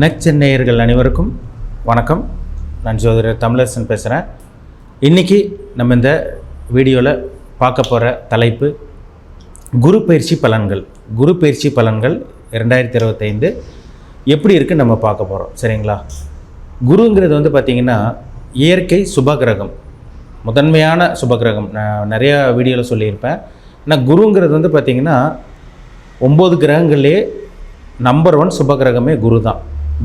Neck சென்னையர்கள் அனைவருக்கும் வணக்கம். நான் ஜோதிடர் தமிழரசன் பேசுகிறேன் இன்றைக்கி நம்ம இந்த வீடியோவில் பார்க்க போகிற தலைப்பு குரு பயிற்சி பலன்கள். குரு பயிற்சி பலன்கள் ரெண்டாயிரத்தி இருபத்தைந்து எப்படி இருக்குன்னு நம்ம பார்க்க போகிறோம் சரிங்களா? குருங்கிறது வந்து பார்த்திங்கன்னா இயற்கை சுபகிரகம். முதன்மையான சுபகிரகம். நான் நிறையா வீடியோவில் சொல்லியிருப்பேன். ஆனால் குருங்கிறது வந்து பார்த்திங்கன்னா ஒம்பது கிரகங்கள்லேயே நம்பர் ஒன் சுபகிரகமே குரு தான்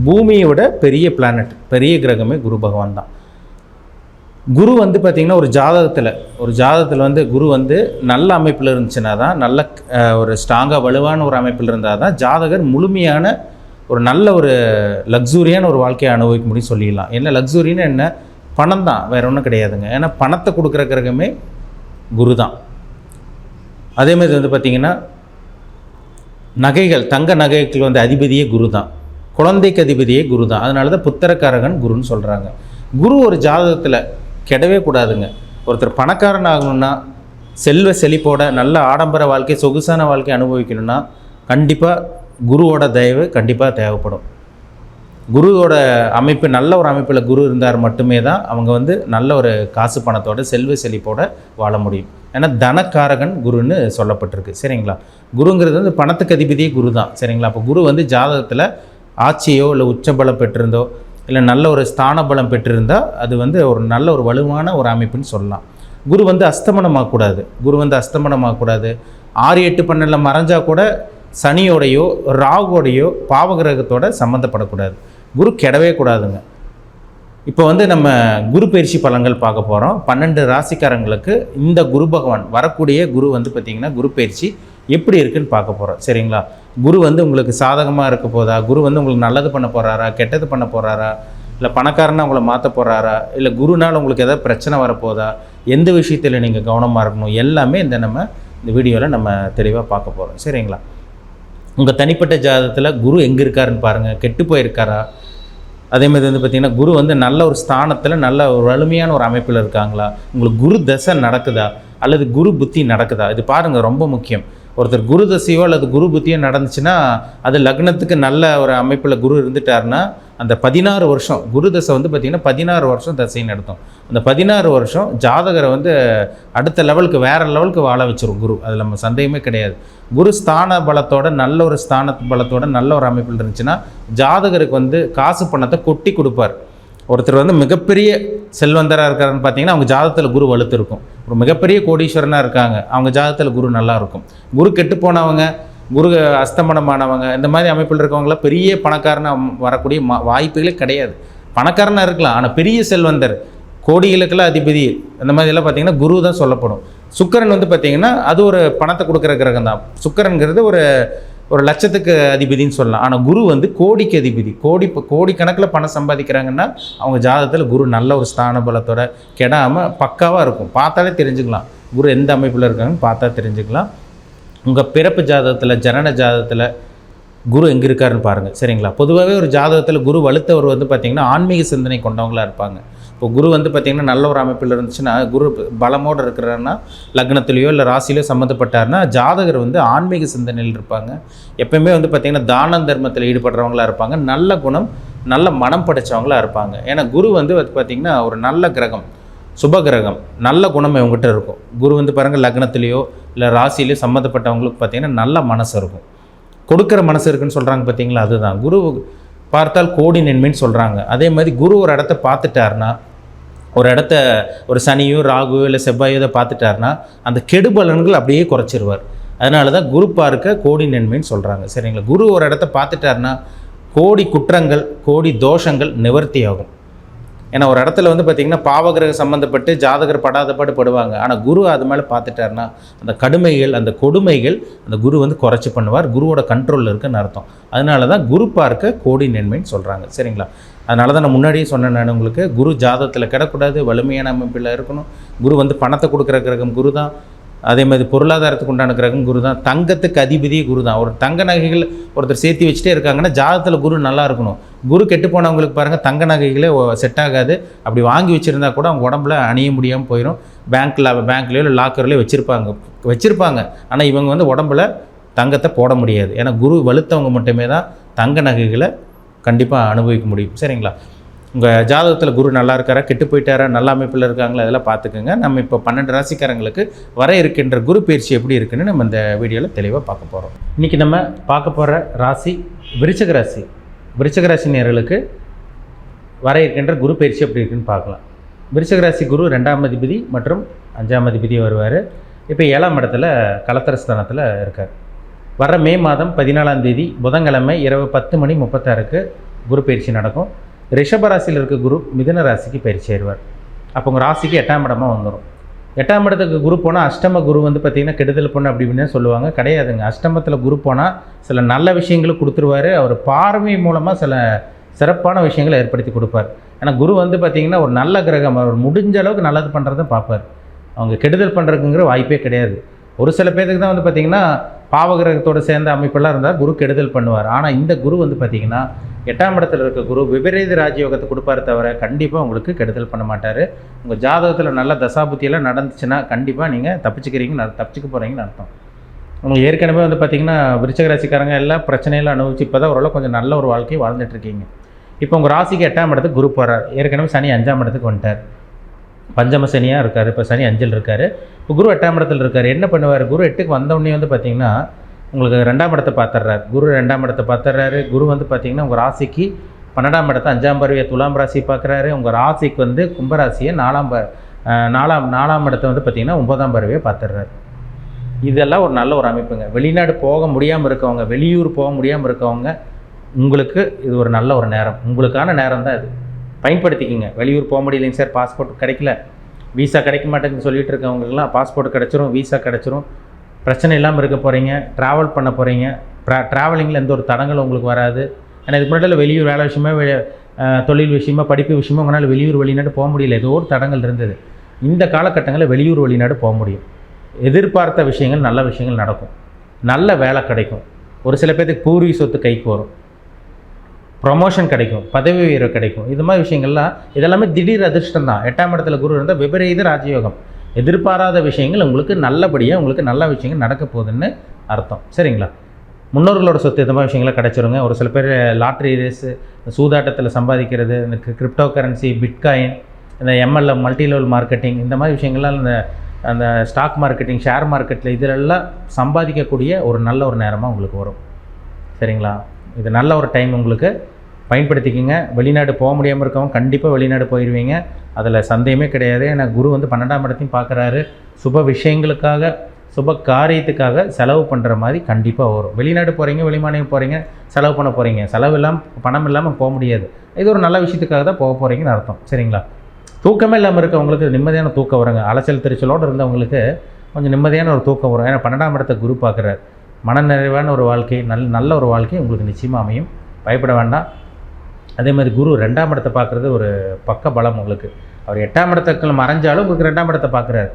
பூமியை விட பெரிய பிளானட் பெரிய கிரகமே குரு பகவான் தான். குரு வந்து பார்த்திங்கன்னா ஒரு ஜாதகத்தில் ஒரு ஜாதகத்தில் வந்து குரு வந்து நல்ல அமைப்பில் இருந்துச்சுன்னா தான் நல்ல ஒரு ஸ்ட்ராங்காக வலுவான ஒரு அமைப்பில் இருந்தால் தான் ஜாதகர் முழுமையான ஒரு நல்ல ஒரு லக்ஸூரியான ஒரு வாழ்க்கையை அனுபவிக்க முடியும் சொல்லிடலாம். என்ன லக்ஸூரின்னு என்ன? பணம் தான் வேற ஒன்றும் கிடையாதுங்க. ஏன்னா பணத்தை கொடுக்குற கிரகமே குரு தான். அதே மாதிரி வந்து பார்த்திங்கன்னா நகைகள் தங்க நகைகள் வந்து அதிபதியே குரு தான். குழந்தைக்கு அதிபதியே குரு தான் அதனால தான் புத்திரக்காரகன் குருன்னு சொல்கிறாங்க குரு ஒரு ஜாதகத்தில் கெடவே கூடாதுங்க. ஒருத்தர் பணக்காரன் ஆகணும்னா செல்வ செழிப்போட நல்ல ஆடம்பர வாழ்க்கை சொகுசான வாழ்க்கை அனுபவிக்கணும்னா கண்டிப்பாக குருவோட தயவு கண்டிப்பாக தேவைப்படும். குருவோட அமைப்பு நல்ல ஒரு அமைப்பில் குரு இருந்தார் மட்டுமே தான் அவங்க வந்து நல்ல ஒரு காசு பணத்தோட செல்வ செழிப்போட வாழ முடியும். ஏன்னா தனக்காரகன் குருன்னு சொல்லப்பட்டிருக்கு. சரிங்களா? குருங்கிறது வந்து பணத்துக்கு அதிபதியே குரு தான் சரிங்களா? அப்போ குரு வந்து ஜாதகத்தில் ஆட்சியோ இல்லை உச்சபலம் பெற்றிருந்தோ இல்லை நல்ல ஒரு ஸ்தான பலம் பெற்றிருந்தால் அது வந்து ஒரு நல்ல ஒரு வலுவான ஒரு அமைப்புன்னு சொல்லலாம். குரு வந்து அஸ்தமனமாகக்கூடாது குரு வந்து அஸ்தமனமாகக்கூடாது ஆறு எட்டு பன்னெண்டில் மறைஞ்சால் கூட சனியோடையோ ராகுவோடையோ பாவகிரகத்தோட சம்மந்தப்படக்கூடாது குரு கெடவே கூடாதுங்க. இப்போ வந்து நம்ம குரு பயிற்சி பலன்கள் பார்க்க போகிறோம் பன்னெண்டு ராசிக்காரங்களுக்கு இந்த குரு பகவான் வரக்கூடிய குரு வந்து பார்த்திங்கன்னா குரு பயிற்சி எப்படி இருக்குன்னு பார்க்க போகிறோம் சரிங்களா? குரு வந்து உங்களுக்கு சாதகமாக இருக்க போதா? குரு வந்து உங்களுக்கு நல்லது பண்ண போகிறாரா கெட்டது பண்ண போகிறாரா இல்லை பணக்காரனா உங்களை மாற்ற போகிறாரா இல்லை குருனால் உங்களுக்கு எதாவது பிரச்சனை வரப்போதா எந்த விஷயத்தில் நீங்கள் கவனமாக இருக்கணும்? எல்லாமே இந்த நம்ம இந்த வீடியோவில் நம்ம தெளிவாக பார்க்க போகிறோம் சரிங்களா? உங்கள் தனிப்பட்ட ஜாதகத்தில் குரு எங்கே இருக்காருன்னு பாருங்கள் கெட்டு போயிருக்காரா? அதே மாதிரி வந்து பார்த்திங்கன்னா குரு வந்து நல்ல ஒரு ஸ்தானத்தில் நல்ல ஒரு வலிமையான ஒரு அமைப்பில் இருக்காங்களா? உங்களுக்கு குரு தசை நடக்குதா? அல்லது குரு புத்தி நடக்குதா? இது பாருங்கள் ரொம்ப முக்கியம். ஒருத்தர் குரு தசையோ அல்லது குரு புத்தியோ நடந்துச்சுன்னா அது லக்னத்துக்கு நல்ல ஒரு அமைப்பில் குரு இருந்துட்டாருன்னா அந்த பதினாறு வருஷம் குரு தசை வந்து பார்த்திங்கன்னா பதினாறு வருஷம் தசை நடத்தும் அந்த பதினாறு வருஷம் ஜாதகரை வந்து அடுத்த லெவலுக்கு வேறு லெவலுக்கு வாழ வச்சிரும் குரு. அதில் நம்ம சந்தேகமே கிடையாது. குரு ஸ்தான பலத்தோட நல்ல ஒரு ஸ்தான பலத்தோட நல்ல ஒரு அமைப்பில் இருந்துச்சுன்னா ஜாதகருக்கு வந்து காசு பணத்தை கொட்டி கொடுப்பார். ஒருத்தர் வந்து மிகப்பெரிய செல்வந்தராக இருக்காருன்னு பார்த்தீங்கன்னா அவங்க ஜாதகத்தில் குரு வலுத்து இருக்கும். ஒரு மிகப்பெரிய கோடீஸ்வரனாக இருக்காங்க. அவங்க ஜாதகத்தில் குரு நல்லா இருக்கும் குரு கெட்டு போனவங்க குரு அஸ்தமனமானவங்க இந்த மாதிரி அமைப்பில் இருக்கவங்களாம் பெரிய பணக்காரனாக வரக்கூடிய மா வாய்ப்புகளே கிடையாது. பணக்காரனாக இருக்கலாம். ஆனால் பெரிய செல்வந்தர் கோடிகளுக்கெல்லாம் அதிபதி அந்த மாதிரிலாம் பார்த்தீங்கன்னா குரு தான் சொல்லப்படும். சுக்கரன் வந்து பார்த்தீங்கன்னா அது ஒரு பணத்தை கொடுக்குற கிரகம் தான் சுக்கிரன்கிறது ஒரு ஒரு லட்சத்துக்கு அதிபதின்னு சொல்லலாம். ஆனால் குரு வந்து கோடிக்கு அதிபதி. கோடி கோடிக்கணக்கில் பணம் சம்பாதிக்கிறாங்கன்னா அவங்க ஜாதகத்தில் குரு நல்ல ஒரு ஸ்தான பலத்தோட கெடாமல் பக்காவாக இருக்கும். பார்த்தாலே தெரிஞ்சுக்கலாம். குரு எந்த அமைப்பில் இருக்காங்கன்னு பார்த்தா தெரிஞ்சுக்கலாம். உங்கள் பிறப்பு ஜாதகத்தில் ஜனன ஜாதகத்தில் குரு எங்கே இருக்காருன்னு பாருங்கள் சரிங்களா? பொதுவாகவே ஒரு ஜாதகத்தில் குரு வலுத்தவர் வந்து பார்த்திங்கன்னா ஆன்மீக சிந்தனை கொண்டவங்களா இருப்பாங்க. இப்போ குரு வந்து பார்த்திங்கன்னா நல்ல ஒரு அமைப்பில் இருந்துச்சுன்னா குரு பலமோடு இருக்கிறாருன்னா லக்னத்துலேயோ இல்லை ராசிலையோ சம்மந்தப்பட்டாருன்னா ஜாதகர் வந்து ஆன்மீக சிந்தனையில் இருப்பாங்க. எப்பயுமே வந்து பார்த்திங்கன்னா தான தர்மத்தில் ஈடுபடுறவங்களா இருப்பாங்க. நல்ல குணம் நல்ல மனம் படைச்சவங்களா இருப்பாங்க. ஏன்னா குரு வந்து பார்த்திங்கன்னா ஒரு நல்ல கிரகம் சுப கிரகம் நல்ல குணம் இவங்ககிட்ட இருக்கும். குரு வந்து பாருங்கள் லக்னத்துலேயோ இல்லை ராசிலேயோ சம்மந்தப்பட்டவங்களுக்கு பார்த்திங்கன்னா நல்ல மனசு இருக்கும். கொடுக்குற மனசு இருக்குன்னு சொல்கிறாங்க பார்த்தீங்களா அதுதான். குரு பார்த்தால் கோடி நன்மைன்னு சொல்கிறாங்க அதே மாதிரி குரு ஒரு இடத்த பார்த்துட்டாருன்னா ஒரு இடத்த ஒரு சனியோ ராகுவோ இல்லை செவ்வாயோ இதை பார்த்துட்டாருன்னா அந்த கெடுபலன்கள் அப்படியே குறைச்சிருவார். அதனால தான் குரு பார்க்க கோடி நன்மைன்னு சொல்கிறாங்க சரிங்களா? குரு ஒரு இடத்த பார்த்துட்டாருன்னா கோடி குற்றங்கள் கோடி தோஷங்கள் நிவர்த்தி ஆகும் ஏன்னா ஒரு இடத்துல வந்து பார்த்திங்கன்னா பாவகிரக சம்மந்தப்பட்டு ஜாதகர் படாத பாடு படுவாங்க. ஆனால் குரு அது மேலே பார்த்துட்டாருன்னா அந்த கடுமைகள் அந்த கொடுமைகள் அந்த குரு வந்து குறைச்சி பண்ணுவார். குருவோட கண்ட்ரோலில் இருக்குன்னு அர்த்தம். அதனால தான் குரு பார்க்க கோடி நன்மைன்னு சொல்கிறாங்க சரிங்களா? அதனால தான் நான் முன்னாடியே சொன்னேன் நான் உங்களுக்கு. குரு ஜாதகத்தில் கிடக்கூடாது வலிமையான அமைப்பில் இருக்கணும். குரு வந்து பணத்தை கொடுக்குற கிரகம் குரு தான் அதே மாதிரி பொருளாதாரத்துக்கு உண்டான கிரகம் குரு தான் தங்கத்துக்கு அதிபதியே குரு தான் ஒரு தங்க நகைகள் ஒருத்தர் சேர்த்து வச்சுட்டே இருக்காங்கன்னா ஜாதகத்தில் குரு நல்லா இருக்கணும். குரு கெட்டு போனவங்களுக்கு பாருங்கள் தங்க நகைகளே செட் ஆகாது. அப்படி வாங்கி வச்சுருந்தா கூட அவங்க உடம்புல அணிய முடியாமல் போயிடும் பேங்க்கில் பேங்க்லேயோ இல்லை லாக்கர்லேயோ வச்சுருப்பாங்க. வச்சுருப்பாங்க. ஆனால் இவங்க வந்து உடம்புல தங்கத்தை போட முடியாது. ஏன்னா குரு வலுத்தவங்க மட்டுமே தான் தங்க நகைகளை கண்டிப்பாக அனுபவிக்க முடியும். சரிங்களா? உங்கள் ஜாதகத்தில் குரு நல்லா இருக்காரா? கெட்டு போயிட்டாரா? நல்ல அமைப்பில் இருக்காங்களா? அதெல்லாம் பார்த்துக்குங்க. நம்ம இப்போ பன்னெண்டு ராசிக்காரங்களுக்கு வர இருக்கின்ற குரு பயிற்சி எப்படி இருக்குன்னு நம்ம இந்த வீடியோவில் தெளிவாக பார்க்க போகிறோம் இன்றைக்கி நம்ம பார்க்க போகிற ராசி விருச்சக ராசி. விருச்சக ராசி நேர்களுக்கு வர இருக்கின்ற குரு பயிற்சி எப்படி இருக்குன்னு பார்க்கலாம். விருச்சக ராசி குரு ரெண்டாம் அதிபதி மற்றும் அஞ்சாம் அதிபதி வருவார். இப்போ ஏழாம் இடத்துல கலத்தர ஸ்தானத்தில் இருக்கார். வர மே மாதம் பதினாலாம் தேதி புதன்கிழமை இரவு பத்து மணி முப்பத்தாறுக்கு குரு பயிற்சி நடக்கும். ரிஷபராசியில் இருக்க குரு மிதன ராசிக்கு பயிற்சி ஆயிடுவார் அப்போ உங்கள் ராசிக்கு எட்டாம் இடமாக வந்துடும் எட்டாம் இடத்துக்கு குரு போனால் அஷ்டம குரு வந்து பார்த்திங்கன்னா கெடுதல் பொண்ணு அப்படி சொல்லுவாங்க. கிடையாதுங்க. அஷ்டமத்தில் குரு போனால் சில நல்ல விஷயங்களை கொடுத்துருவாரு. அவர் பார்வை மூலமாக சில சிறப்பான விஷயங்களை ஏற்படுத்தி கொடுப்பார். ஏன்னா குரு வந்து பார்த்திங்கன்னா ஒரு நல்ல கிரகம். அவர் முடிஞ்ச அளவுக்கு நல்லது பண்ணுறத பார்ப்பார். அவங்க கெடுதல் பண்ணுறதுங்கிற வாய்ப்பே கிடையாது. ஒரு சில பேர்த்துக்கு தான் வந்து பார்த்திங்கன்னா பாவகிரகத்தோட சேர்ந்த அமைப்பெல்லாம் இருந்தால் குரு கெடுதல் பண்ணுவார். ஆனால் இந்த குரு வந்து பார்த்திங்கன்னா எட்டாம் இடத்துல இருக்க குரு விபரீத ராஜயோகத்தை கொடுப்பார் தவிர கண்டிப்பாக உங்களுக்கு கெடுதல் பண்ண மாட்டார். உங்கள் ஜாதகத்தில் நல்ல தசாபுத்தியெல்லாம் நடந்துச்சுன்னா கண்டிப்பாக நீங்கள் தப்பிச்சுக்கிறீங்க தப்பிச்சுக்க போகிறீங்கன்னு அர்த்தம். உங்களுக்கு ஏற்கனவே வந்து பார்த்திங்கன்னா விருச்சக ராசிக்காரங்க எல்லாம் பிரச்சனையெல்லாம் அனுபவிச்சு இப்போ தான் ஓரளவு கொஞ்சம் நல்ல ஒரு வாழ்க்கையை வாழ்ந்துட்டுருக்கீங்க இப்போ உங்கள் ராசிக்கு எட்டாம் இடத்துக்கு குரு போகிறார் ஏற்கனவே சனி அஞ்சாம் இடத்துக்கு வந்துட்டார். பஞ்சம சனியாக இருக்கார் இப்போ சனி அஞ்சில் இருக்கார். இப்போ குரு எட்டாம் இடத்துல இருக்கார். என்ன பண்ணுவார்? குரு எட்டுக்கு வந்தவுடனே வந்து பார்த்திங்கன்னா உங்களுக்கு ரெண்டாம் இடத்தை பார்த்துட்றாரு குரு ரெண்டாம் இடத்தை பார்த்துட்றாரு குரு வந்து பார்த்திங்கன்னா உங்கள் ராசிக்கு பன்னெண்டாம் இடத்தை அஞ்சாம் பருவியை துலாம் ராசி பார்க்குறாரு உங்கள் ராசிக்கு வந்து கும்பராசியை நாலாம் ப நாலாம் நாலாம் இடத்தை வந்து பார்த்திங்கன்னா ஒன்பதாம் பருவியை பார்த்துட்றாரு இதெல்லாம் ஒரு நல்ல ஒரு அமைப்புங்க. வெளிநாடு போக முடியாமல் இருக்கவங்க வெளியூர் போக முடியாமல் இருக்கவங்க உங்களுக்கு இது ஒரு நல்ல ஒரு நேரம். உங்களுக்கான நேரம் தான் இது. பயன்படுத்திக்கிங்க. வெளியூர் போக முடியலைங்க சார் பாஸ்போர்ட் கிடைக்கல. விசா கிடைக்க மாட்டேங்குன்னு சொல்லிட்டு இருக்கவங்களுக்குலாம் பாஸ்போர்ட் கிடச்சிரும் விசா கிடச்சிரும். பிரச்சனை இல்லாமல் இருக்க போகிறீங்க ட்ராவல் பண்ண போகிறீங்க ட்ரா ட்ராவலிங்கில் எந்த ஒரு தடங்களும் உங்களுக்கு வராது. ஏன்னா இதுக்கு முன்னாடி வெளியூர் வேலை விஷயமா வெ- தொழில் விஷயமா படிப்பு விஷயமா உங்களால் வெளியூர் வெளிநாடு போக முடியல. ஏதோ ஒரு தடங்கள் இருந்தது. இந்த காலகட்டங்களில் வெளியூர் வெளிநாடு போக முடியும். எதிர்பார்த்த விஷயங்கள் நல்ல விஷயங்கள் நடக்கும். நல்ல வேலை கிடைக்கும். ஒரு சில பேர்த்துக்கு பூர்வீக சொத்து கைக்கு வரும். ப்ரொமோஷன் கிடைக்கும் பதவி உயர்வு கிடைக்கும். இது மாதிரி விஷயங்கள்லாம் இதெல்லாமே திடீர் அதிர்ஷ்டம் தான். எட்டாம் இடத்துல குரு இருந்தால் விபரீத ராஜயோகம். எதிர்பாராத விஷயங்கள் உங்களுக்கு நல்லபடியாக உங்களுக்கு நல்ல விஷயங்கள் நடக்க போகுதுன்னு அர்த்தம். சரிங்களா? முன்னோர்களோட சொத்து இந்த மாதிரி விஷயங்கள்லாம் கிடச்சிருங்க. ஒரு சில பேர் லாட்ரி ரேஸு சூதாட்டத்தில் சம்பாதிக்கிறது இந்த கிரிப்டோ கரன்சி பிட்காயின் இந்த எம்எல்ஏ மல்டி லெவல் மார்க்கெட்டிங் இந்த மாதிரி விஷயங்கள்லாம் இந்த அந்த ஸ்டாக் மார்க்கெட்டிங் ஷேர் மார்க்கெட்டில் இதிலெல்லாம் சம்பாதிக்கக்கூடிய ஒரு நல்ல ஒரு நேரமாக உங்களுக்கு வரும். சரிங்களா? இது நல்ல ஒரு டைம் உங்களுக்கு. பயன்படுத்திக்கிங்க. வெளிநாடு போக முடியாமல் இருக்கவங்க கண்டிப்பாக வெளிநாடு போயிடுவீங்க அதில் சந்தேகமே கிடையாது. ஏன்னா குரு வந்து பன்னெண்டாம் இடத்தையும் பார்க்குறாரு. சுப விஷயங்களுக்காக சுப காரியத்துக்காக செலவு பண்ணுற மாதிரி கண்டிப்பாக வரும். வெளிநாடு போகிறீங்க வெளிமாநிலம் போகிறீங்க செலவு பண்ண போகிறீங்க செலவு இல்லாமல் பணம் இல்லாமல் போக முடியாது. இது ஒரு நல்ல விஷயத்துக்காக தான் போக போகிறீங்கன்னு அர்த்தம். சரிங்களா? தூக்கமே இல்லாமல் இருக்கவங்களுக்கு நிம்மதியான தூக்கம் வருங்க. அலைச்சல் திருச்சலோடு இருந்தவங்களுக்கு கொஞ்சம் நிம்மதியான ஒரு தூக்கம் வரும். ஏன்னா பன்னெண்டாம் இடத்தை குரு பார்க்குறாரு. மனநிறைவான ஒரு வாழ்க்கை நல் நல்ல ஒரு வாழ்க்கை உங்களுக்கு நிச்சயமாக அமையும். பயப்பட வேண்டாம். அதே மாதிரி குரு ரெண்டாம் இடத்தை பார்க்குறது ஒரு பக்க பலம் உங்களுக்கு. அவர் எட்டாம் இடத்துக்குள்ள மறைஞ்சாலும் உங்களுக்கு ரெண்டாம் இடத்தை பார்க்குறாரு.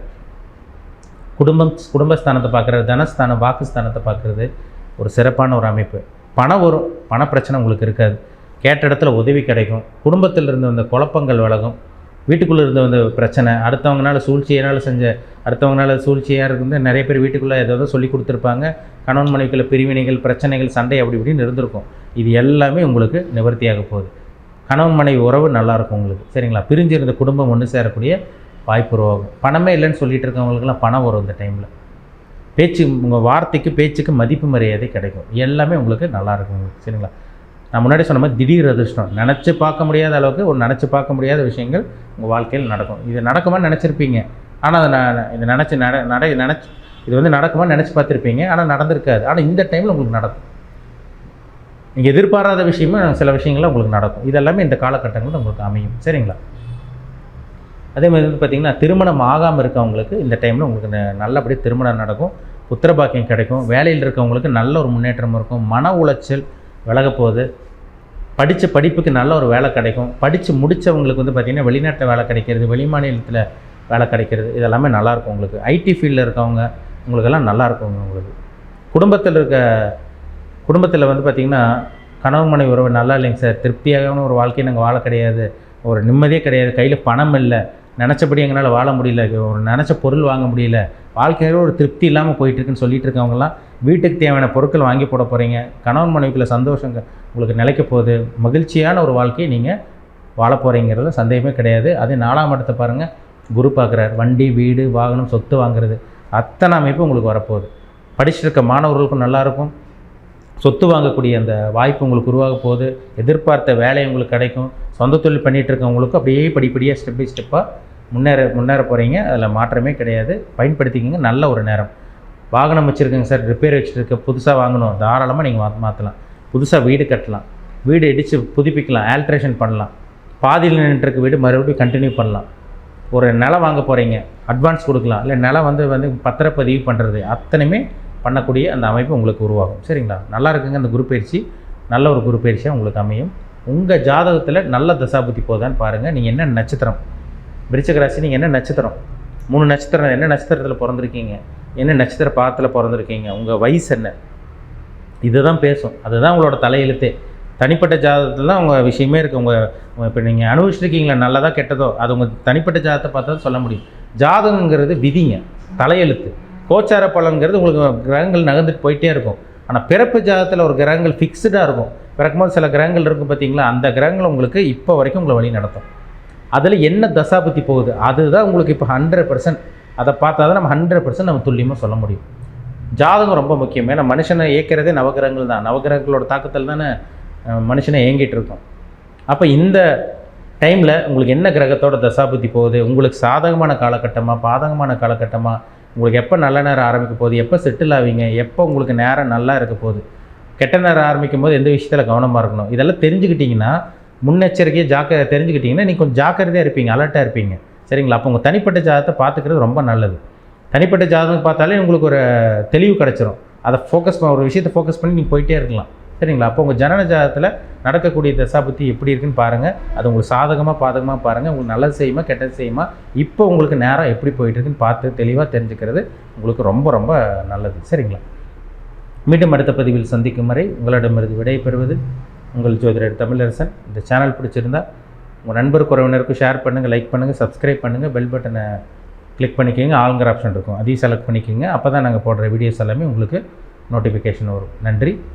குடும்பம் குடும்பஸ்தானத்தை பார்க்குறது தனஸ்தானம் வாக்குஸ்தானத்தை பார்க்குறது ஒரு சிறப்பான ஒரு அமைப்பு. பணம் வரும் பண பிரச்சனை உங்களுக்கு இருக்காது. கேட்ட இடத்துல உதவி கிடைக்கும். குடும்பத்தில் இருந்து வந்த குழப்பங்கள் விலகும். வீட்டுக்குள்ளே இருந்த வந்து பிரச்சனை அடுத்தவங்கனால சூழ்ச்சியினால் செஞ்ச அடுத்தவங்களால சூழ்ச்சியாக இருந்து நிறைய பேர் வீட்டுக்குள்ளே ஏதாவது சொல்லி கொடுத்துருப்பாங்க. கணவன் மனைவிக்குள்ள பிரிவினைகள் பிரச்சனைகள் சண்டை அப்படி இப்படின்னு இருந்திருக்கும். இது எல்லாமே உங்களுக்கு நிவர்த்தியாக போகுது. கணவன் மனைவி உறவு நல்லாயிருக்கும் உங்களுக்கு சரிங்களா? பிரிஞ்சு இருந்த குடும்பம் ஒன்று சேரக்கூடிய வாய்ப்பு உருவாகும். பணமே இல்லைன்னு சொல்லிட்டு இருக்கவங்களுக்குலாம் பணம் வரும் இந்த டைமில் பேச்சு உங்கள் வார்த்தைக்கு பேச்சுக்கு மதிப்பு மரியாதை கிடைக்கும். எல்லாமே உங்களுக்கு நல்லாயிருக்கும் உங்களுக்கு சரிங்களா? நான் முன்னாடி சொன்ன மாதிரி திடீர் அதிர்ஷ்டம். நினச்சி பார்க்க முடியாத அளவுக்கு ஒரு நினச்சி பார்க்க முடியாத விஷயங்கள் உங்கள் வாழ்க்கையில் நடக்கும். இது நடக்குமான்னு நினச்சிருப்பீங்க. ஆனால் அதை நான் இதை நினச்சி நட நட நினச்சி இது வந்து நடக்குமான்னு நினச்சி பார்த்துருப்பீங்க. ஆனால் நடந்திருக்காது. ஆனால் இந்த டைமில் உங்களுக்கு நடக்கும். நீங்கள் எதிர்பாராத விஷயமும் சில விஷயங்கள்லாம் உங்களுக்கு நடக்கும். இதெல்லாமே இந்த காலகட்டங்களில் உங்களுக்கு அமையும். சரிங்களா? அதே மாதிரி வந்து பார்த்திங்கன்னா திருமணம் ஆகாமல் இருக்கவங்களுக்கு இந்த டைமில் உங்களுக்கு ந- நல்லபடியாக திருமணம் நடக்கும். புத்திரபாக்கியம் கிடைக்கும். வேலையில் இருக்கவங்களுக்கு நல்ல ஒரு முன்னேற்றம் இருக்கும். மன உளைச்சல் விலக போகுது படித்த படிப்புக்கு நல்ல ஒரு வேலை கிடைக்கும். படித்து முடித்தவங்களுக்கு வந்து பார்த்திங்கன்னா வெளிநாட்டில் வேலை கிடைக்கிறது வெளிமாநிலத்தில் வேலை கிடைக்கிறது இதெல்லாமே நல்லாயிருக்கும் உங்களுக்கு. ஐடி ஃபீல்டில் இருக்கவங்க உங்களுக்கெல்லாம் நல்லா இருக்குங்க உங்களுக்கு. குடும்பத்தில் இருக்க குடும்பத்தில் வந்து பார்த்திங்கன்னா கணவன் மனைவி உறவு நல்லா இல்லைங்க சார். திருப்தியாகன ஒரு வாழ்க்கையை நாங்கள் வாழ கிடையாது. ஒரு நிம்மதியே கிடையாது. கையில் பணம் இல்லை. நினச்சபடி எங்களால் வாழ முடியல. ஒரு நினச்ச பொருள் வாங்க முடியல. வாழ்க்கையில ஒரு திருப்தி இல்லாமல் போயிட்டுருக்குன்னு சொல்லிட்டு இருக்கவங்கலாம் வீட்டுக்கு தேவையான பொருட்கள் வாங்கி போட போகிறீங்க கணவன் மனைவிக்குள்ள சந்தோஷங்க உங்களுக்கு நிலைக்க போகுது. மகிழ்ச்சியான ஒரு வாழ்க்கையை நீங்கள் வாழ போகிறீங்கிறதுல சந்தேகமே கிடையாது. அதே நாலாம் இடத்தை பாருங்கள் குரு பார்க்குறார். வண்டி வீடு வாகனம் சொத்து வாங்குறது அத்தனை அமைப்பு உங்களுக்கு வரப்போகுது. படிச்சிருக்க மாணவர்களுக்கும் நல்லாயிருக்கும் சொத்து வாங்கக்கூடிய அந்த வாய்ப்பு உங்களுக்கு உருவாக போகுது. எதிர்பார்த்த வேலை உங்களுக்கு கிடைக்கும். சொந்த தொழில் பண்ணிகிட்டு இருக்கவங்களுக்கும் அப்படியே படிப்படியாக ஸ்டெப் பை ஸ்டெப்பாக முன்னேற முன்னேற போகிறீங்க அதில் மாற்றமே கிடையாது. பயன்படுத்திக்கங்க. நல்ல ஒரு நேரம். வாகனம் வச்சுருக்கேங்க சார். ரிப்பேர் வச்சுருக்க புதுசாக வாங்கணும். தாராளமாக நீங்கள் மா மாற்றலாம் புதுசாக வீடு கட்டலாம். வீடு இடித்து புதுப்பிக்கலாம். ஆல்ட்ரேஷன் பண்ணலாம். பாதியில் நின்றுருக்க வீடு மறுபடியும் கண்டினியூ பண்ணலாம். ஒரு நிலம் வாங்க போகிறீங்க அட்வான்ஸ் கொடுக்கலாம். இல்லை நிலம் வந்து வந்து பத்திரப்பதிவு பண்ணுறது அத்தனையுமே பண்ணக்கூடிய அந்த அமைப்பு உங்களுக்கு உருவாகும். சரிங்களா? நல்லா இருக்குங்க அந்த குரு பயிற்சி. நல்ல ஒரு குரு பயிற்சியாக உங்களுக்கு அமையும். உங்கள் ஜாதகத்தில் நல்ல தசாபுத்தி போதான்னு பாருங்கள் நீங்கள் என்ன நட்சத்திரம்? விருச்சிக ராசி நீங்கள் என்ன நட்சத்திரம்? மூணு நட்சத்திரம் என்ன நட்சத்திரத்தில் பிறந்திருக்கீங்க? என்ன நட்சத்திர பாதத்தில் பிறந்திருக்கீங்க? உங்கள் வயசு என்ன? இதுதான் பேசும். அதுதான் உங்களோட தலையெழுத்தே. தனிப்பட்ட ஜாதகத்தில் தான் உங்கள் விஷயமே இருக்குது உங்கள் இப்போ நீங்கள் அனுபவிச்சிருக்கீங்களா? நல்லதாக கெட்டதோ? அது உங்கள் தனிப்பட்ட ஜாதகத்தை பார்த்தா தான் சொல்ல முடியும். ஜாதகங்கிறது விதிங்க. தலையெழுத்து. கோச்சார பலன்கிறது உங்களுக்கு கிரகங்கள் நகர்ந்துட்டு போயிட்டே இருக்கும். ஆனால் பிறப்பு ஜாதத்தில் ஒரு கிரகங்கள் ஃபிக்ஸ்டாக இருக்கும். பிறக்கும்போது சில கிரகங்கள் இருக்கும் பார்த்தீங்களா அந்த கிரகங்கள் உங்களுக்கு இப்போ வரைக்கும் உங்களை வழி நடத்தும். அதில் என்ன தசாபத்தி போகுது? அதுதான் உங்களுக்கு இப்போ ஹண்ட்ரட் பர்சன்ட் அதை பார்த்தா தான் நம்ம ஹண்ட்ரட் பர்சன்ட் நம்ம துல்லியமாக சொல்ல முடியும். ஜாதகம் ரொம்ப முக்கியம். ஏன்னா மனுஷனை இயக்கிறதே நவகிரகங்கள் தான். நவகிரகங்களோட தாக்கத்தில் தானே மனுஷனை இயங்கிட்டு இருக்கோம். அப்போ இந்த டைமில் உங்களுக்கு என்ன கிரகத்தோட தசாபுத்தி போகுது? உங்களுக்கு சாதகமான காலகட்டமாக பாதகமான காலகட்டமாக உங்களுக்கு எப்போ நல்ல நேரம் ஆரம்பிக்க போகுது? எப்போ செட்டில் ஆவீங்க? எப்போ உங்களுக்கு நேரம் நல்லா இருக்க போகுது? கெட்ட நேரம் ஆரம்பிக்கும் போது எந்த விஷயத்தில் கவனமாக இருக்கணும்? இதெல்லாம் தெரிஞ்சுக்கிட்டிங்கன்னா முன்னெச்சரிக்கையை ஜாக்க தெரிஞ்சுக்கிட்டிங்கன்னா நீங்கள் கொஞ்சம் ஜாக்கிரதையாக இருப்பீங்க அலர்ட்டாக இருப்பீங்க. சரிங்களா? அப்போ உங்கள் தனிப்பட்ட ஜாதகத்தை பார்த்துக்கிறது ரொம்ப நல்லது. தனிப்பட்ட ஜாதகம் பார்த்தாலே உங்களுக்கு ஒரு தெளிவு கிடச்சிரும். அதை ஃபோக்கஸ் ஒரு விஷயத்தை ஃபோக்கஸ் பண்ணி நீங்கள் போயிட்டே இருக்கலாம். சரிங்களா? அப்போ உங்கள் ஜனன ஜாதகத்தில் நடக்கக்கூடிய தசாபுத்தி எப்படி இருக்குன்னு பாருங்கள் அது உங்களுக்கு சாதகமாக பாதகமாக பாருங்கள் உங்களுக்கு நல்லது செய்யுமா கெட்டது செய்யுமா? இப்போ உங்களுக்கு நேரம் எப்படி போயிட்டுருக்குன்னு பார்த்து தெளிவாக தெரிஞ்சுக்கிறது உங்களுக்கு ரொம்ப ரொம்ப நல்லது. சரிங்களா? மீண்டும் அடுத்த பதிவில் சந்திக்கும் வரை உங்களிடமிருந்து விடைபெறுவது உங்கள் ஜோதிடர் தமிழரசன். இந்த சேனல் பிடிச்சிருந்தா உங்கள் நண்பர் உறவினருக்கும் ஷேர் பண்ணுங்கள் லைக் பண்ணுங்கள் சப்ஸ்கிரைப் பண்ணுங்கள் பெல் பட்டனை கிளிக் பண்ணிக்கோங்க. ஆளுங்கிற ஆப்ஷன் இருக்கும். அதையும் செலக்ட் பண்ணிக்கோங்க. அப்போ தான் நாங்கள் போடுற வீடியோஸ் எல்லாமே உங்களுக்கு நோட்டிஃபிகேஷன் வரும். நன்றி.